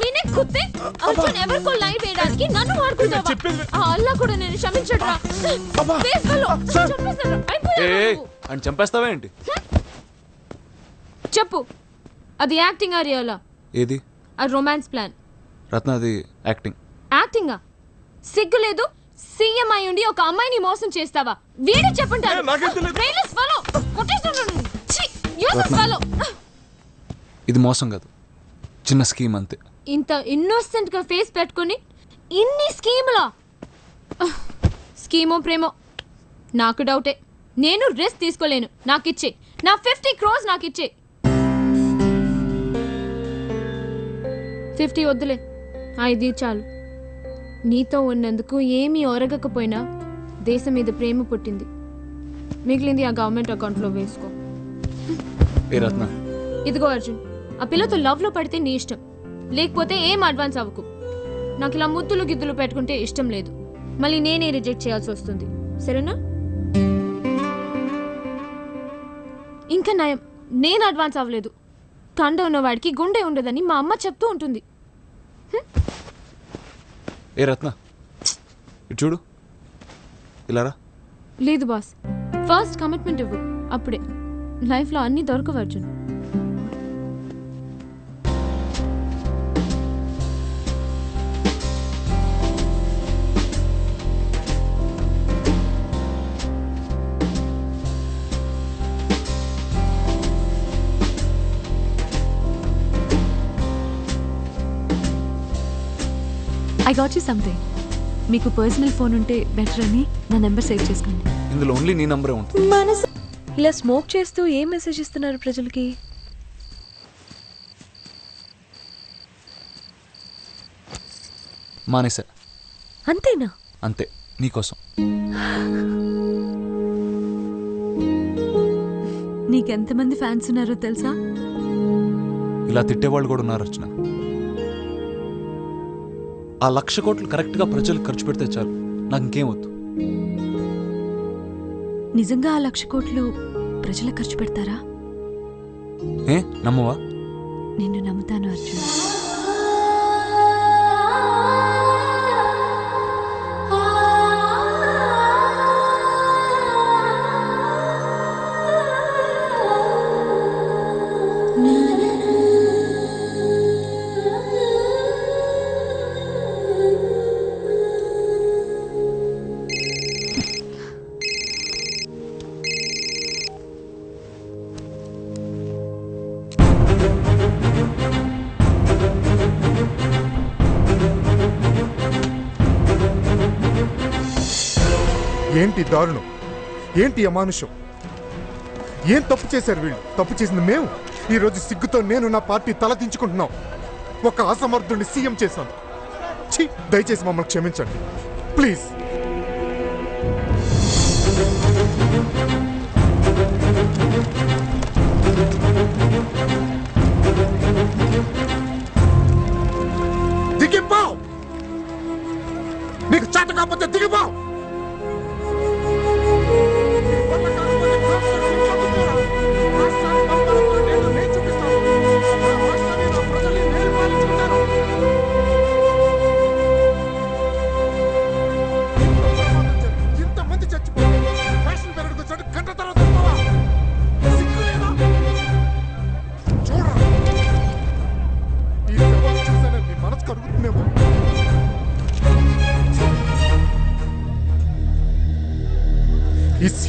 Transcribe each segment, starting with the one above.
మీనే కుత్తే అర్జున్ ఎవరికో లైవ్ వేయడానికి నన్ను వాడుకుంటావా చెప్పేది- ఆ అల్లా కూడా నేను క్షమించడురా అబ్బా. సార్. నువ్వు. అని చంపేస్తావా ఏంటి చెప్పు అది యాక్టింగ్ ఆ రియలా ఏది ఆ రొమాన్స్ ప్లాన్ రత్న అది యాక్టింగ్ యాక్టింగా సిగ్గు లేదు సీఎం అయి ఉండి ఒక అమ్మాయిని మోసం చేస్తావా వీడే చెప్పుంటారు ఏ, నాకేం తెలియదు. Brainless fellow. కొట్టేస్తున్నాడు. ఛీ, useless రత్న. fellow. ఇది మోసం కాదు చిన్న స్కీమ్ అంతే. ఇంత ఇన్నోసెంట్గా ఫేస్ పెట్టుకొని ఇన్ని స్కీములా? స్కీమో ప్రేమో. నాకు డౌటే. నేను రిస్క్ తీసుకోలేను. నాకు ఇచ్చే నా ఫిఫ్టీ క్రోస్ నాకు ఇచ్చే ఫిఫ్టీ వద్దులే. ఐదు చాలు. నీతో ఉన్నందుకు ఏమీ ఒరగకపోయినా దేశం మీద ప్రేమ పుట్టింది. మిగిలింది ఆ గవర్నమెంట్ అకౌంట్లో వేసుకో. ఇదిగో అర్జున్. ఆ పిల్లతో లవ్లో పడితే నీ ఇష్టం. లేకపోతే ఏం అడ్వాన్స్ అవ్వకు. నాకు ఇలా ముద్దులు గిద్దులు పెట్టుకుంటే ఇష్టం లేదు. మళ్ళీ నేనే రిజెక్ట్ చేయాల్సి వస్తుంది. సరేనా? ఇంకా నయం నేను అడ్వాన్స్ అవ్వలేదు. కండ ఉన్నవాడికి గుండె ఉండదని మా అమ్మ చెప్తూ ఉంటుంది. ఏ రత్న? చూడు. ఇలా రా. లేదు బాస్. ఫస్ట్ కమిట్మెంట్ ఇవ్వు. అప్పుడే. లైఫ్లో అన్నీ దొరకవు అర్జున్. గాట్ యూ సంథింగ్ మీకు పర్సనల్ ఫోన్ ఉంటే బెటర్ అని నా నెంబర్ సేవ్ చేసుకోండి. ఇందులో ఓన్లీ నీ నంబరే ఉంటుంది. ఇలా స్మోక్ చేస్తూ ఏం మెసేజ్ ఇస్తున్నారు ప్రజలకి? మానేసా అంతేనా? అంతే నీకోసం నీకెంతమంది ఫ్యాన్స్ ఉన్నారో తెలుసా? ఇలా తిట్టేవాళ్ళు కూడా ఉన్నారు రచన ఆ లక్ష కోట్లు కరెక్ట్గా ప్రజలకు ఖర్చు పెడితే చాలు. నాకు ఇంకేం వద్దు. నిజంగా ఆ లక్ష కోట్లు ప్రజలకు ఖర్చు పెడతారా? ఏ? నమ్మవా? నిన్ను నమ్ముతాను అర్జున్. ఏంటి దారుణం? ఏంటి అమానుషం? ఏం తప్పు చేశారు వీళ్ళు? తప్పు చేసింది మేము? ఈరోజు సిగ్గుతో నేను నా పార్టీ తల దించుకుంటున్నాం. ఒక అసమర్థుడిని సీఎం చేశాను. ఛీ దయచేసి మమ్మల్ని క్షమించండి. ప్లీజ్. దిగిపో! నీకు చేత కాకపోతే దిగిపో!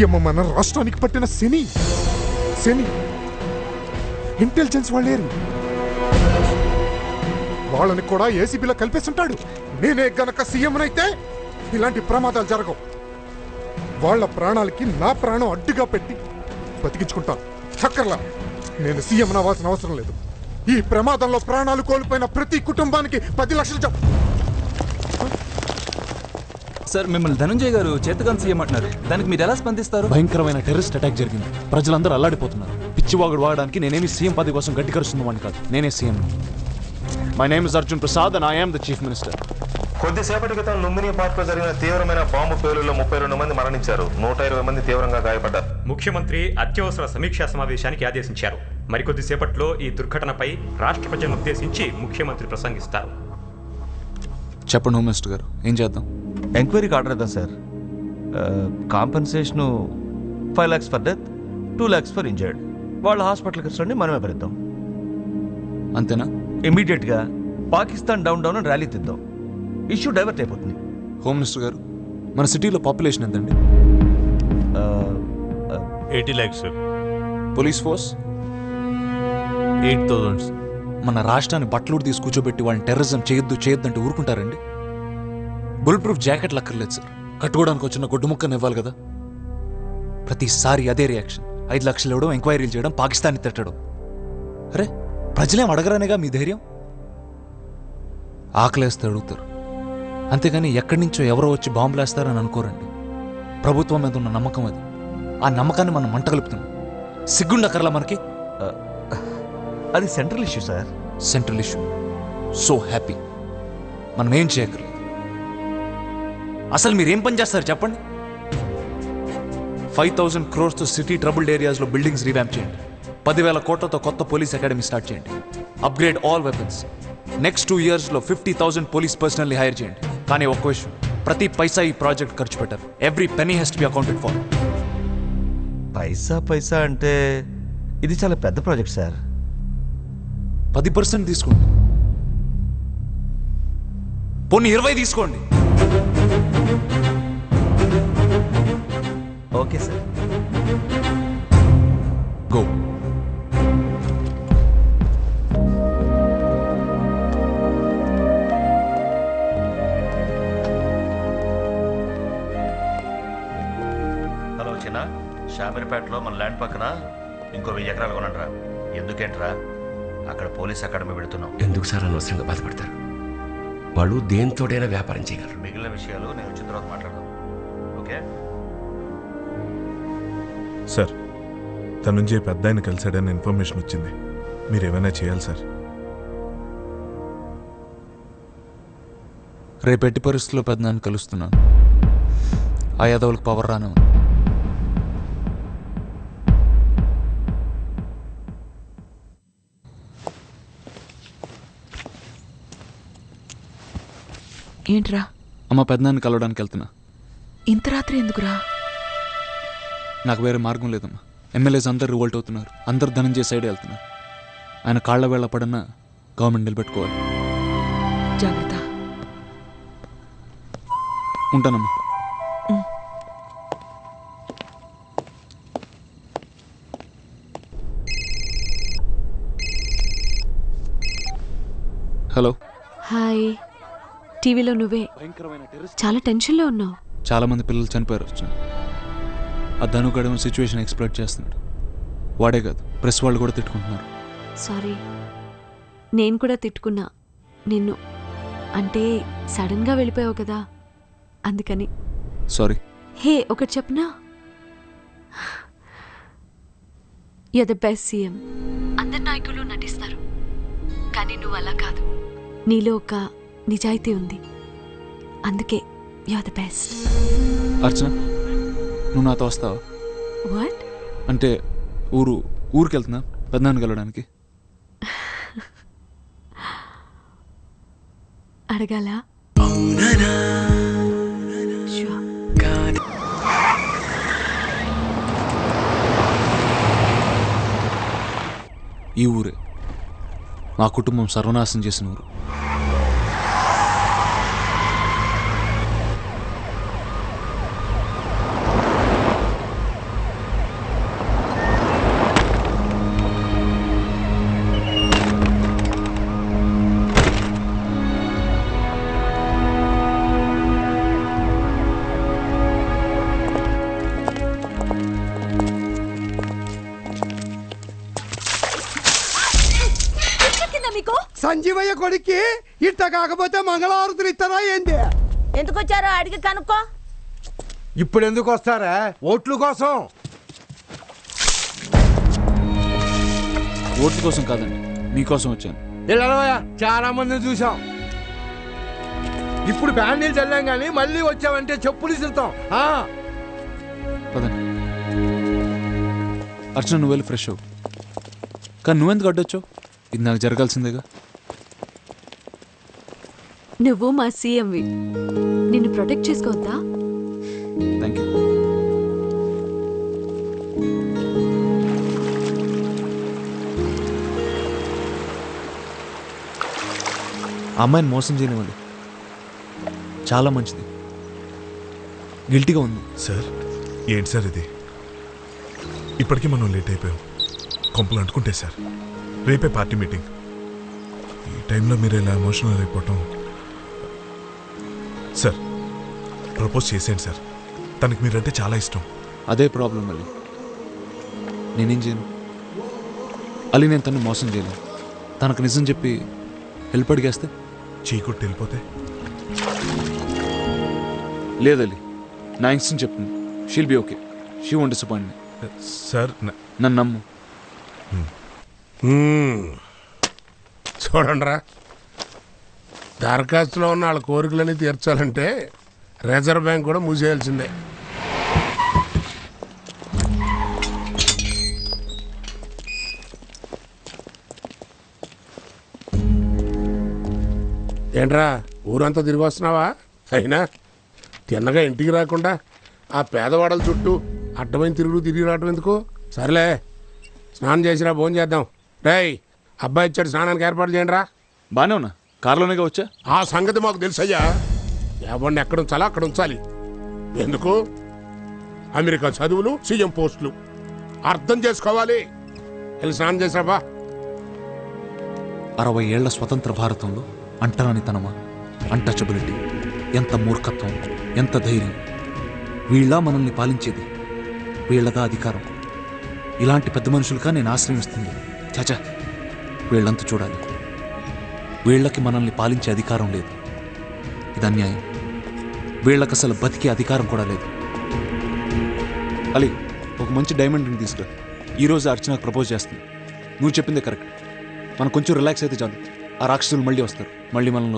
ఈ సీఎం మన రాష్ట్రానికి పట్టిన శని. శని. ఇంటెలిజెన్స్ వాళ్ళేరు. వాళ్ళని కూడా ఏసీబీలో కలిపేస్తుంటాడు నేనే గనక సీఎంనైతే ఇలాంటి ప్రమాదాలు జరగవు. వాళ్ళ ప్రాణాలకి నా ప్రాణం అడ్డుగా పెట్టి బతికించుకుంటాను చక్కర్లా నేను సీఎం అవ్వాల్సిన అవసరం లేదు. ఈ ప్రమాదంలో ప్రాణాలు కోల్పోయిన ప్రతి కుటుంబానికి పది లక్షలు చెప్పు. సార్ మిమ్మల్ని ధనంజయ్ గారు చేతగాన్ సీఎం అంటున్నారు. దానికి మీరు ఎలా స్పందిస్తారు? భయంకరమైన టెర్రరిస్ట్ అటాక్ జరిగింది. ప్రజలందరూ అల్లాడిపోతున్నారు. పిచ్చివాగుడు వాడడానికి నేనేమి సీఎం పదవి కోసం గట్టి కరుస్తున్నవాడిని కాదు. నేనే CM. My name is Arjun Prasad and I'm the chief minister కొద్దిసేపటి క్రితం లుంబిని పార్క్లో జరిగిన తీవ్రమైన బాంబు పేలుల్లో ముప్పై రెండు మంది మరణించారు. నూట ఇరవై మంది తీవ్రంగా గాయపడ్డారు. ముఖ్యమంత్రి అత్యవసర సమీక్షా సమావేశానికి ఆదేశించారు. మరికొద్దిసేపట్లో ఈ దుర్ఘటనపై రాష్ట్ర ప్రజలను ఉద్దేశించి ముఖ్యమంత్రి ప్రసంగిస్తారు. చెప్పండి హోమ్ మినిస్టర్ గారు. ఏం చేద్దాం? ఎంక్వైరీకి ఆర్డర్ ఇద్దాం sir. Compensation five lakhs for death two lakhs for injured. వాళ్ళ హాస్పిటల్కి వచ్చండి మనమే భరిద్దాం. అంతేనా? ఇమీడియట్గా పాకిస్తాన్ డౌన్ డౌన్ అని ర్యాలీ తిద్దాం. ఇష్యూ డైవర్ట్ అయిపోతుంది. హోమ్ మినిస్టర్ గారు మన సిటీలో పాపులేషన్ ఎంతండి? Eighty lakhs police force? Eight thousands మన రాష్ట్రాన్ని బట్టలు తీసి కూర్చోబెట్టి వాళ్ళని టెర్రరిజం చేయొద్దు చేయొద్దు అంటే ఊరుకుంటారండి? బుల్ ప్రూఫ్ జాకెట్లు అక్కర్లేదు సార్ కట్టుకోవడానికి వచ్చిన గుడ్డు ముక్కని ఇవ్వాలి కదా. ప్రతిసారి అదే రియాక్షన్ ఐదు లక్షలు ఇవ్వడం ఎంక్వైరీలు చేయడం పాకిస్తాన్ని తిట్టడం. అరే ప్రజలేం అడగరనేగా మీ ధైర్యం? ఆకలేస్తే అడుగుతారు. అంతేగాని ఎక్కడి నుంచో ఎవరో వచ్చి బాంబులు వేస్తారని అనుకోరండి. ప్రభుత్వం మీద ఉన్న నమ్మకం అది. ఆ నమ్మకాన్ని మనం మంట కలుపుతున్నాం. సిగ్గుండక్కర్లా మనకి. అది central issue sir. Central issue. So happy. మనం ఏం చేయగలం? అసలు మీరు ఏం పని చేస్తారు చెప్పండి? ఫైవ్ థౌజండ్ క్రోర్స్తో సిటీ ట్రబుల్డ్ ఏరియాస్లో బిల్డింగ్స్ రీవ్యాంప్ చేయండి. పదివేల కోట్లతో కొత్త పోలీస్ అకాడమీ స్టార్ట్ చేయండి. Upgrade all weapons next two ఇయర్స్లో ఫిఫ్టీ థౌసండ్ పోలీస్ పర్సనల్ని హైర్ చేయండి. కానీ ఒక్క విషయం ప్రతి పైసా ఈ ప్రాజెక్ట్ ఖర్చు పెట్టారు every penny has to be accounted for పైసా పైసా అంటే ఇది చాలా పెద్ద ప్రాజెక్ట్ సార్ పది పర్సెంట్ తీసుకోండి. పోనీ ఇరవై తీసుకోండి. Okay sir. గో. హలో చిన్న షామీర్పేటలో మన ల్యాండ్ పక్కన ఇంకో వెయ్యి ఎకరాలు కొనండిరా. ఎందుకేంట్రా? అక్కడ పోలీస్ అకాడమీ పెడుతున్నాం. ఎందుకు సార్ అనవసరంగా బాధపడతారు? వాళ్ళు దేంతోడైనా వ్యాపారం చేయగలరు. మిగిలిన విషయాలు నేను వచ్చిన తర్వాత మాట్లాడదాం ఓకే? సార్ తన నుంచి పెద్ద ఆయన కలిశాడని ఇన్ఫర్మేషన్ వచ్చింది. మీరు ఏమైనా చేయాలి సార్? రేపు ఎట్టి పరిస్థితుల్లో పెద్దనాన్ని కలుస్తున్నాను. ఆ యాదవులకు పవర్ రాను ఏంట్రా? అమ్మ పెద్దనాన్ని కలవడానికి వెళ్తున్నా. ఇంత రాత్రి ఎందుకురా? నాకు వేరే మార్గం లేదమ్మా. ఎమ్మెల్యేస్ అందరు రివోల్ట్ అవుతున్నారు. అందరు ధనంజయ సైడ్ వెళ్తున్నారు ఆయన కాళ్ళ వేళ పడన్నా గవర్నమెంట్ నిలబెట్టుకోవాలి. జాగ్రత్త. ఉంటానమ్మా. హలో. హాయ్. టీవీలో నువ్వే. చాలా టెన్షన్లో ఉన్నావు. చాలా మంది పిల్లలు చనిపోయారు వచ్చిన ఆ ధనుగడమ సిచ్యువేషన్ ఎక్స్ప్లోర్ చేస్తున్నాడు. వాడే కాదు ప్రెస్ వాళ్ళు కూడా తిట్టుకుంటున్నారు. సారీ నేను కూడా తిట్టుకున్నా. నిన్ను. అంటే సడన్గా వెళ్ళిపోయావు కదా. అందుకని. సారీ హే ఒకటి చెప్పనా? యు ద బెస్ట్ సీఎం అందరు నాయకులు నటిస్తారు. కానీ నువ్వు అలా కాదు. నీలో ఒక నిజాయితీ ఉంది. అందుకే యు ద బెస్ట్. అర్చన నువ్వు నాతో వస్తావా? వాట్? అంటే ఊరు ఊరికి వెళ్తున్నా పెద్దనాన్ని కలవడానికి అడగాల. ఈ ఊరే. మా కుటుంబం సర్వనాశనం చేసిన ఊరు. సంజీవయ్య కొడుక్కి ఇట్ట కాకపోతే మంగళవారతులు ఇస్తారా ఏంది? ఎందుకు వచ్చారో అడిగి కనుక్కో. ఇప్పుడు ఎందుకు వస్తారా? ఓట్ల కోసం. ఓట్ల కోసం కాదండి మీకోసం వచ్చాను. చాలా మందిని చూసాం ఇప్పుడు బ్యాండీలు చల్లాం కానీ మళ్ళీ వచ్చావంటే చెప్పులు ఇస్తాం ఆ? పదండి. అర్చన నువ్వు వెళ్ళి ఫ్రెష్ అవ్వు. కానీ నువ్వెందుకు అడ్డొచ్చావు? ఇది నాకు జరగాల్సిందేగా? నువ్వు మా సీఎంవి. నిన్ను ప్రొటెక్ట్ చేసుకోవద్దా? థ్యాంక్ యూ ఆ అమ్మాయిని మోసం చేయనివ్వండి. చాలా మంచిది. గిల్టీగా ఉంది. సార్ ఏంటి సార్ ఇది? ఇప్పటికీ మనం లేట్ అయిపోయాం. కొంపలు అంటుకుంటే సార్. రేపే పార్టీ మీటింగ్. ఈ టైంలో మీరు ఇలా ఎమోషనల్ అయిపోవటం సార్ ప్రపోజ్ చేసేయండి సార్. తనకి మీరంటే చాలా ఇష్టం. అదే ప్రాబ్లం అలీ నేనేం చేయను? అలీ నేను తను మోసం చేయలేను. తనకు నిజం చెప్పి హెల్ప్ అడిగేస్తే? చీకొట్టి వెళ్ళిపోతే? లేదలి నా ఇన్స్టెంట్ చెప్తుంది. She'll be okay she won disappoint sir నన్ను నమ్ము. చూడండిరా. దరఖాస్తులో ఉన్న వాళ్ళ కోరికలన్నీ తీర్చాలంటే రిజర్వ్ బ్యాంక్ కూడా మూసేయాల్సిందే ఏంట్రా ఊరంతా తిరిగి వస్తున్నావా? అయినా తిన్నగా ఇంటికి రాకుండా ఆ పేదవాడల చుట్టూ అడ్డమైన తిరుగుడు తిరిగి రావడం ఎందుకు? సర్లే స్నానం చేసిరా భోజనం చేద్దాం. రేయ్ అబ్బాయి ఇచ్చాడు స్నానానికి ఏర్పాటు చేయండి రా బాగానే ఉన్నా. కారులోనేగా వచ్చా? ఆ సంగతి మాకు తెలుసయ్యా. ఎవరిని ఎక్కడ ఉంచాలో అక్కడ ఉంచాలి. ఎందుకు? అమెరికా చదువులు సీఎం పోస్టులు. అర్థం చేసుకోవాలి. వెళ్ళి స్నానం చేసావా అరవై ఏళ్ళ స్వతంత్ర భారతంలో అంటరానితనమా? అంటచబిలిటీ ఎంత మూర్ఖత్వం ఎంత ధైర్యం. వీళ్ళ మనల్ని పాలించేది వీళ్ళదా అధికారం. ఇలాంటి పెద్ద మనుషులుగా నేను ఆశ్రయిస్తుంది. చచ వీళ్ళంతా చూడాలి. వీళ్ళకి మనల్ని పాలించే అధికారం లేదు. ఇది అన్యాయం. వీళ్ళకి అసలు బతికే అధికారం కూడా లేదు. అలీ ఒక మంచి డైమండ్ రింగ్ తీసుకురా ఈరోజు అర్చనకు ప్రపోజ్ చేస్తుంది. నువ్వు చెప్పిందే కరెక్ట్. మనం కొంచెం రిలాక్స్ అయితే చాలు. ఆ రాక్షసులు మళ్ళీ వస్తారు. మళ్ళీ మనల్ని